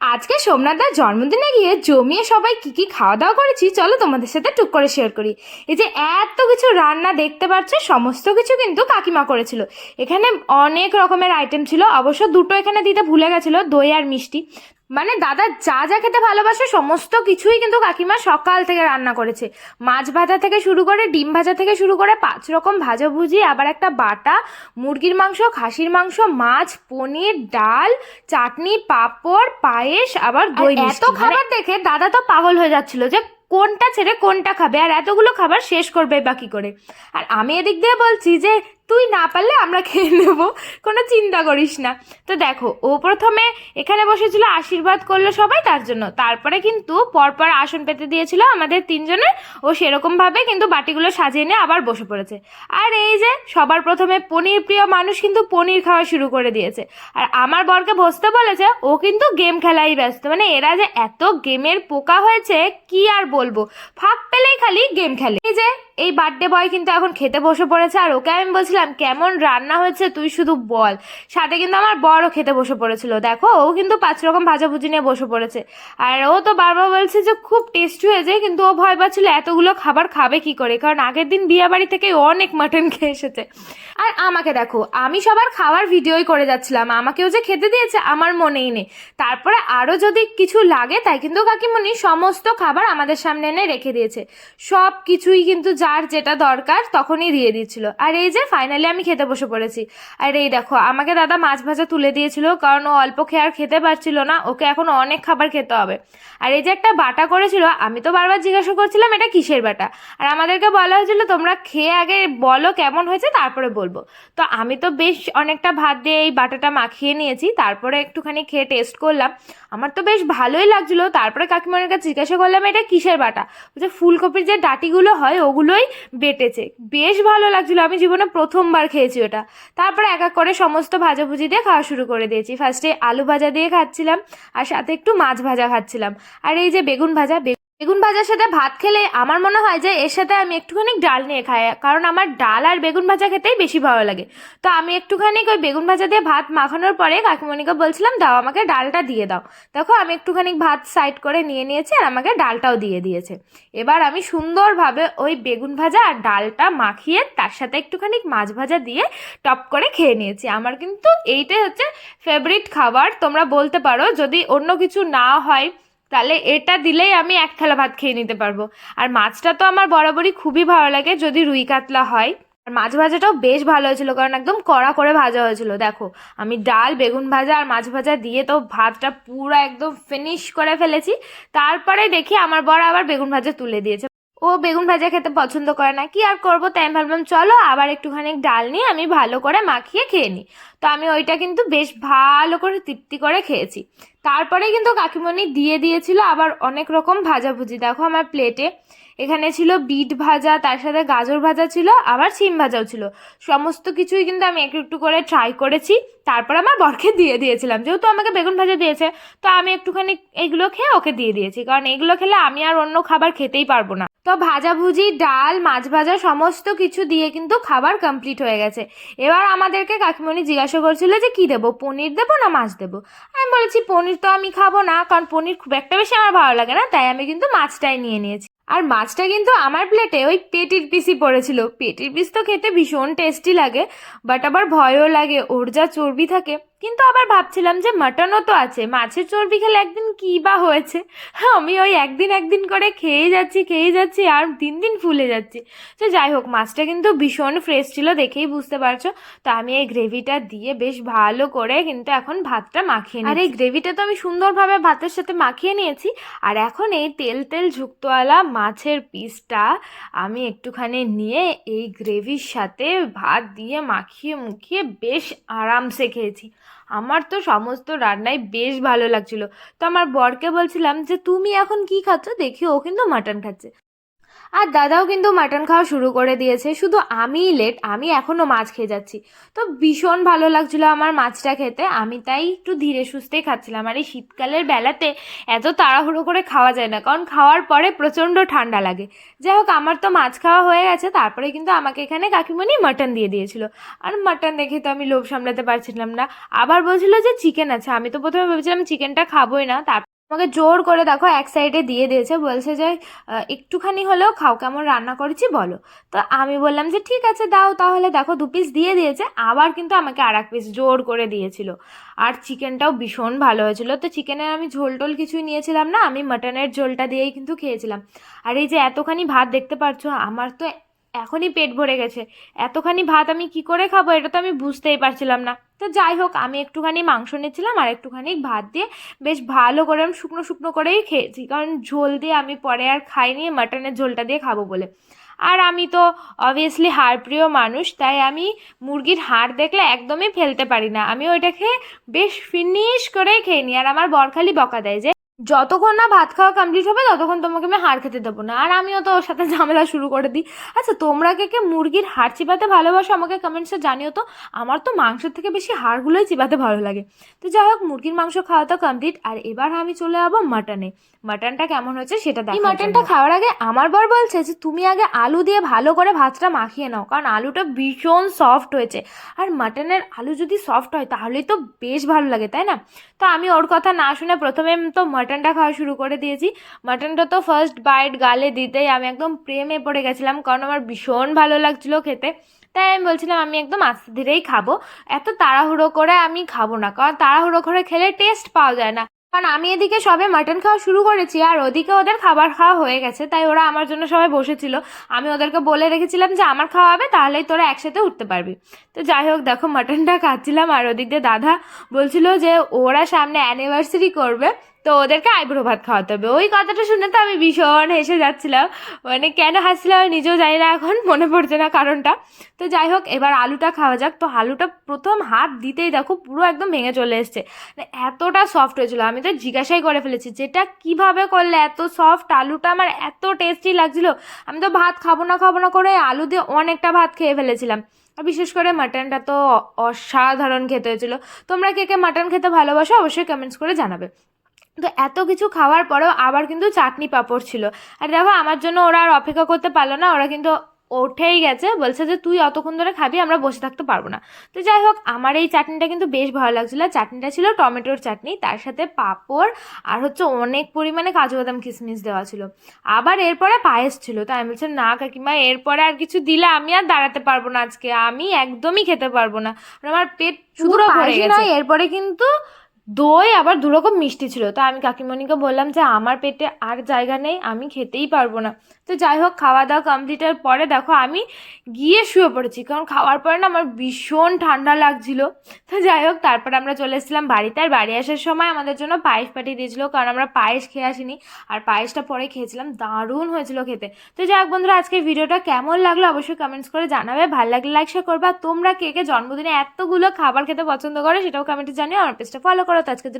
আজকে সোমনাথদার জন্মদিনে গিয়ে জমিয়ে সবাই কি কি খাওয়া দাওয়া করেছি, চলো তোমাদের সাথে টুক করে শেয়ার করি। এই যে এত কিছু রান্না দেখতে পাচ্ছ সমস্ত কিছু কিন্তু কাকিমা করেছিল। এখানে অনেক রকমের আইটেম ছিল, অবশ্য দুটো এখানে দিতে ভুলে গেছিল, দই আর মিষ্টি। মানে দাদা যা যা খেতে ভালোবাসে সমস্ত কিছুই কিন্তু কাকিমা সকাল থেকে রান্না করেছে। মাছ ভাজা থেকে শুরু করে ডিম ভাজা থেকে শুরু করে পাঁচ রকম ভাজা ভুজি আবার একটা বাটা মুরগির মাংস খাসির মাংস মাছ পনির ডাল চাটনি পাঁপড় পায়েস আবার দই এত খাবার দেখে দাদা তো পাগল হয়ে যাচ্ছিল যে কোনটা ছেড়ে কোনটা খাবে আর এতগুলো খাবার শেষ করবে বা কি করে। আর আমি এদিক দিয়ে বলছি যে তুই না পারলে আমরা খেয়ে নেব। কোনো চিন্তা করিস না। তো দেখো, ও প্রথমে এখানে বসেছিল, আশীর্বাদ করল সবাই তার জন্য। তারপরে কিন্তু পরপর আসন পেতে দিয়েছিল আমাদের তিনজনের ও সেরকমভাবে কিন্তু বাটিগুলো সাজিয়ে নিয়ে আবার বসে পড়েছে। আর এই যে, সবার প্রথমে পনির প্রিয় মানুষ কিন্তু পনির খাওয়া শুরু করে দিয়েছে। আর আমার বরকে বসতে বলেছে, ও কিন্তু গেম খেলাই ব্যস্ত। মানে এরা যে এত গেমের পোকা হয়েছে, কি আর বলব? ফাঁক পেলেই খালি গেম খেলে। এই যে, এই বার্থডে বয় কিন্তু এখন খেতে বসে পড়েছে। আর ওকে আমি বলছিলাম কেমন রান্না হয়েছে তুই শুধু বল। সাথে কিন্তু আমার বড়ও খেতে বসে পড়েছিল। দেখো, ও কিন্তু পাঁচ রকম ভাজাভুজি নিয়ে বসে পড়েছে। আর ও তো বারবার বলছে যে, খুব টেস্টি হয়েছে কিন্তু ও ভয় পাচ্ছিল এতগুলো খাবার খাবে কি করে? কারণ আগের দিন বিয়ে বাড়ি থেকে অনেক মাটন খেয়ে এসেছে। আর আমাকে দেখো, আমি সবার খাওয়ার ভিডিওই করে যাচ্ছিলাম। আমাকেও যে খেতে দিয়েছে, আমার মনেই নেই। তারপরে আরও যদি কিছু লাগে, তাই কিন্তু কাকিমণি সমস্ত খাবার আমাদের সামনে এনে রেখে দিয়েছে। সব কিছুই কিন্তু যার যেটা দরকার, তখনই দিয়ে দিয়েছিল। আর এই যে ফাইনালি আমি খেতে বসে পড়েছি। আর এই দেখো, আমাকে দাদা মাছ ভাজা তুলে দিয়েছিল, কারণ ও অল্প খেয়ে আর খেতে পারছিল না, ওকে এখন অনেক খাবার খেতে হবে। আর এই যে একটা বাটা করেছিল, আমি তো বারবার জিজ্ঞাসা করছিলাম, এটা কিসের বাটা? আর আমাদেরকে বলা হয়েছিল, তোমরা খেয়ে আগে বলো কেমন হয়েছে, তারপরে বলব। তো আমি তো বেশ অনেকটা ভাত দিয়ে এই বাটাটা মাখিয়ে নিয়েছি, তারপরে একটুখানি খেয়ে টেস্ট করলাম। আমার তো বেশ ভালোই লাগছিল, তারপরে কাকিমার কাছে জিজ্ঞাসা করলাম, এটা কিসের বাটা? বলছে, ফুলকপির যে ডাটিগুলো হয়, ওগুলোই বেটেছে। বেশ ভালো লাগছিল, আমি জীবনে প্রথমবার খেয়েছি ওটা। তারপরে এক এক করে সমস্ত ভাজাভুজি দিয়ে খাওয়া শুরু করে দিয়েছি। ফার্স্টে আলু ভাজা দিয়ে খাচ্ছিলাম, আর সাথে একটু মাছ ভাজা খাচ্ছিলাম। আর এই যে বেগুন ভাজা বেগুন ভাজার সাথে ভাত খেলে আমার মনে হয় যে এর সাথে আমি একটুখানি ডাল নিয়ে খাই, কারণ আমার ডাল আর বেগুন ভাজা খেতেই বেশি ভালো লাগে। তো আমি একটুখানি ওই বেগুন ভাজা দিয়ে ভাত মাখানোর পরে কাকিমণিকে বলছিলাম, দাও আমাকে ডালটা দিয়ে দাও। দেখো আমি একটুখানি ভাত সাইড করে নিয়ে নিয়েছি আর আমাকে ডালটাও দিয়ে দিয়েছে। এবার আমি সুন্দরভাবে ওই বেগুন ভাজা আর ডালটা মাখিয়ে তার সাথে একটুখানি মাছ ভাজা দিয়ে টপ করে খেয়ে নিয়েছি। আমার কিন্তু এইটাই হচ্ছে ফেভারিট খাবার। তোমরা বলতে পারো, যদি অন্য কিছু না হয় তাহলে এটা দিলেই আমি এক থালা ভাত খেয়ে নিতে পারব। আর মাছটা তো আমার বরাবরই খুবই ভালো লাগে যদি রুই কাতলা হয়। আর মাছ ভাজাটাও বেশ ভালো হয়েছিল, কারণ একদম কড়া করে ভাজা হয়েছিল, দেখো। আমি ডাল, বেগুন ভাজা আর মাছ ভাজা দিয়ে তো ভাতটা পুরো একদম ফিনিশ করে ফেলেছি। তারপরে দেখি আমার বর আবার বেগুন ভাজা তুলে দিয়েছে। ও বেগুন ভাজা খেতে পছন্দ করে না। কি আর করব তাই আমি ভাবলাম, চলো আবার একটুখানি ডাল নিয়ে আমি ভালো করে মাখিয়ে খেয়ে নিই। তো আমি ওইটা কিন্তু বেশ ভালো করে তৃপ্তি করে খেয়েছি। তারপরে কিন্তু কাকিমণি দিয়ে দিয়েছিল আবার অনেক রকম ভাজাভুজি। দেখো আমার প্লেটে এখানে ছিল বিট ভাজা, তার সাথে গাজর ভাজা ছিল, আবার সিম ভাজাও ছিল। সমস্ত কিছুই কিন্তু আমি একটু একটু করে ট্রাই করেছি। তারপর আমার বরকে দিয়ে দিয়েছিলাম। যেহেতু আমাকে বেগুন ভাজা দিয়েছে, তো আমি একটুখানি এগুলো খেয়ে ওকে দিয়ে দিয়েছি। কারণ এগুলো খেলে আমি আর অন্য খাবার খেতেই পারব না। তো ভাজাভুজি ডাল, মাছ ভাজা, সমস্ত কিছু দিয়ে কিন্তু খাবার কমপ্লিট হয়ে গেছে। এবার আমাদেরকে কাকিমণি জিজ্ঞাসা করছিল যে, কি দেবো, পনির দেবো না মাছ দেবো? আমি বলেছি, পনির তো আমি খাব না, কারণ পনির খুব একটা বেশি আমার ভালো লাগে না, তাই আমি কিন্তু মাছটাই নিয়ে নিয়েছি। আর মাছটা কিন্তু আমার প্লেটে ওই পেটির পিসই পড়েছিল। পেটির পিস তো খেতে ভীষণ টেস্টি লাগে বাট আবার ভয়ও লাগে, ওর যা চর্বি থাকে কিন্তু আবার ভাবছিলাম যে মাটনও তো আছে মাছের চর্বি খেলে একদিন কী বা হয়েছে? হ্যাঁ আমি ওই একদিন একদিন করে খেয়ে যাচ্ছি খেয়ে যাচ্ছি আর দিন দিন ফুলে যাচ্ছি। তো যাই হোক মাছটা কিন্তু ভীষণ ফ্রেশ ছিল দেখেই বুঝতে পারছ। তো আমি এই গ্রেভিটা দিয়ে বেশ ভালো করে কিন্তু এখন ভাতটা মাখিয়ে আর এই গ্রেভিটা তো আমি সুন্দরভাবে ভাতের সাথে মাখিয়ে নিয়েছি। আর এখন এই তেল তেল যুক্তওয়ালা মাছের পিসটা আমি একটুখানি নিয়ে এই গ্রেভির সাথে ভাত দিয়ে মাখিয়ে মুখিয়ে বেশ আরামসে খেয়েছি। আমার তো সমস্ত রান্নাই বেশ ভালো লাগছিল। তো আমার বরকে বলছিলাম যে, তুমি এখন কি খাচ্ছ? দেখি ও কিন্তু মাটন খাচ্ছে। আর দাদাও কিন্তু মাটন খাওয়া শুরু করে দিয়েছে। শুধু আমিই লেট আমি এখনও মাছ খেয়ে যাচ্ছি। তো ভীষণ ভালো লাগছিল আমার মাছটা খেতে। আমি তাই একটু ধীরে সুস্থেই খাচ্ছিলাম। আর এই শীতকালের বেলাতে এত তাড়াহুড়ো করে খাওয়া যায় না, কারণ খাওয়ার পরে প্রচণ্ড ঠান্ডা লাগে। যাই হোক, আমার তো মাছ খাওয়া হয়ে গেছে। তারপরে কিন্তু আমাকে এখানে কাকিমণি মাটন দিয়ে দিয়েছিল। আর মাটন দেখে তো আমি লোভ সামলাতে পারছিলাম না। আবার বলছিল যে, চিকেন আছে। আমি তো প্রথমে ভেবেছিলাম চিকেনটা খাবোই না। তারপর আমাকে জোর করে দেখো এক সাইডে দিয়ে দিয়েছে, বলছে যে একটুখানি হলেও খাও, কেমন রান্না করেছি বলো। তো আমি বললাম যে, ঠিক আছে, দাও, তাহলে দেখো, দু পিস দিয়ে দিয়েছে, আবার কিন্তু আমাকে আর এক পিস জোর করে দিয়েছিল। আর চিকেনটাও ভীষণ ভালো হয়েছিল। তো চিকেনের আমি ঝোল টোল কিছুই নিয়েছিলাম না, আমি মাটনের ঝোলটা দিয়েই কিন্তু খেয়েছিলাম। আর এই যে এতখানি ভাত দেখতে পাচ্ছ আমার তো এখনই পেট ভরে গেছে। এতখানি ভাত আমি কি করে খাব এটা তো আমি বুঝতেই পারছিলাম না। তো যাই হোক, আমি একটুখানি মাংস নিয়েছিলাম আর একটুখানি ভাত দিয়ে বেশ ভালো করে আমি শুকনো শুকনো করেই খেয়েছি। কারণ ঝোল দিয়ে আমি পরে আর খাইনি, মাটনের ঝোলটা দিয়ে খাব বলে। আর আমি তো অবভিয়াসলি হাড় প্রিয় মানুষ, তাই আমি মুরগির হাড় দেখলে একদমই ফেলতে পারি না। আমি ওইটাকে বেশ ফিনিশ করেই খেয়ে নিই। আর আমার বরখালি বকা দেয় যে যতক্ষণ না ভাত খাওয়া কমপ্লিট হবে ততক্ষণ তোমাকে আমি হাড় খেতে দেবো না। আর আমিও তো ওর সাথে ঝামেলা শুরু করে দিই। আচ্ছা তোমরা কে কে মুরগির হাড় চিবাতে ভালোবাসো আমাকে কমেন্টসে জানিও তো। আমার তো মাংসের থেকে বেশি হাড়গুলোই চিবাতে ভালো লাগে। তো যাই হোক মুরগির মাংস খাওয়া তো কমপ্লিট আর এবার আমি চলে যাব মাটনে মাটনটা কেমন হয়েছে সেটা দেখো মাটনটা খাওয়ার আগে আমার বর বলছে যে তুমি আগে আলু দিয়ে ভালো করে ভাতটা মাখিয়ে নাও। কারণ আলুটা ভীষণ সফট হয়েছে। আর মাটনের আলু যদি সফট হয় তাহলেই তো বেশ ভালো লাগে তাই না? তো আমি ওর কথা না শুনে প্রথমে তো মাটনটা খাওয়া শুরু করে দিয়েছি। মাটনটা তো ফার্স্ট বাইট গালে দিতেই আমি একদম প্রেমে পড়ে গেছিলাম, কারণ আমার ভীষণ ভালো লাগছিল খেতে। তাই আমি বলছিলাম, আমি একদম আস্তে ধীরেই খাব। এত তাড়াহুড়ো করে আমি খাব না, কারণ তাড়াহুড়ো করে খেলে টেস্ট পাওয়া যায় না। কারণ আমি এদিকে সবে মাটন খাওয়া শুরু করেছি, আর ওদিকে ওদের খাবার খাওয়া হয়ে গেছে, তাই ওরা আমার জন্য সবাই বসেছিল। আমি ওদেরকে বলে রেখেছিলাম যে, আমার খাওয়া হবে, তাহলেই তোরা একসাথে উঠতে পারবি। তো যাই হোক, দেখো মাটনটা খাচ্ছিলাম, আর ওদিক দিয়ে দাদা বলছিল যে, ওরা সামনে অ্যানিভার্সারি করবে। তো ওদেরকে আইব্রো ভাত খাওয়াতে হবে। ওই কথাটা শুনে তো আমি ভীষণ হেসে যাচ্ছিলাম। মানে কেন হাসছিলাম নিজেও জানি না এখন, মনে পড়ছে না কারণটা। তো যাই হোক, এবার আলুটা খাওয়া যাক। তো আলুটা প্রথম হাত দিতেই দেখো পুরো একদম ভেঙে চলে এসছে। মানে এতটা সফট হয়েছিল। আমি তো জিজ্ঞাসাই করে ফেলেছি, যেটা কীভাবে করলে এত সফট আলুটা আমার এত টেস্টি লাগছিল। আমি তো ভাত খাব না খাব না করে আলু দিয়ে অনেকটা ভাত খেয়ে ফেলেছিলাম। বিশেষ করে মাটনটা তো অসাধারণ খেতে হয়েছিল। তোমরা কে কে মাটন খেতে ভালোবাসো অবশ্যই কমেন্টস করে জানাবে। তো এত কিছু খাওয়ার পরেও আবার কিন্তু চাটনি পাঁপড় ছিল। আর দেখো আমার জন্য ওরা আর অপেক্ষা করতে পারল না ওরা কিন্তু ওঠেই গেছে বলছে যে তুই অতক্ষণ ধরে খাবি আমরা বসে থাকতে পারব না। তো যাই হোক আমার এই চাটনিটা কিন্তু বেশ ভালো লাগছিল। চাটনিটা ছিল টমেটোর চাটনি তার সাথে পাঁপড় আর হচ্ছে অনেক পরিমাণে কাজু বাদাম কিশমিশ দেওয়া ছিল। আবার এরপরে পায়েস ছিল তো আমি বলছি না কাকিমা এরপরে আর কিছু দিলে আমি আর দাঁড়াতে পারব না আজকে আমি একদমই খেতে পারব না। আমার পেট পুরো ভরে গেছে। এরপরে কিন্তু দই আবার দু রকম মিষ্টি ছিল। তো আমি কাকিমণিকে বললাম যে, আমার পেটে আর জায়গা নেই, আমি খেতেই পারব না। তো যাই হোক খাওয়া দাওয়া কমপ্লিটের পরে দেখো আমি গিয়ে শুয়ে পড়েছি। কারণ খাওয়ার পরে না আমার ভীষণ ঠান্ডা লাগছিল। তো যাই হোক, তারপর আমরা চলে এসেছিলাম বাড়িতে। আর বাড়ি আসার সময় আমাদের জন্য পায়েস পাঠিয়ে দিয়েছিলো, কারণ আমরা পায়েস খেয়ে আসিনি। আর পায়েসটা পরে খেয়েছিলাম, দারুণ হয়েছিল খেতে। তো যাই হোক বন্ধুরা, আজকে ভিডিওটা কেমন লাগল অবশ্যই কমেন্টস করে জানাবে। ভালো লাগলে লাইক শেয়ার করবা। তোমরা কে কে জন্মদিনে এতগুলো খাবার খেতে পছন্দ করো সেটাও কমেন্টে জানিও। আমার পেজটা ফলো করো। তো আজকের জন্য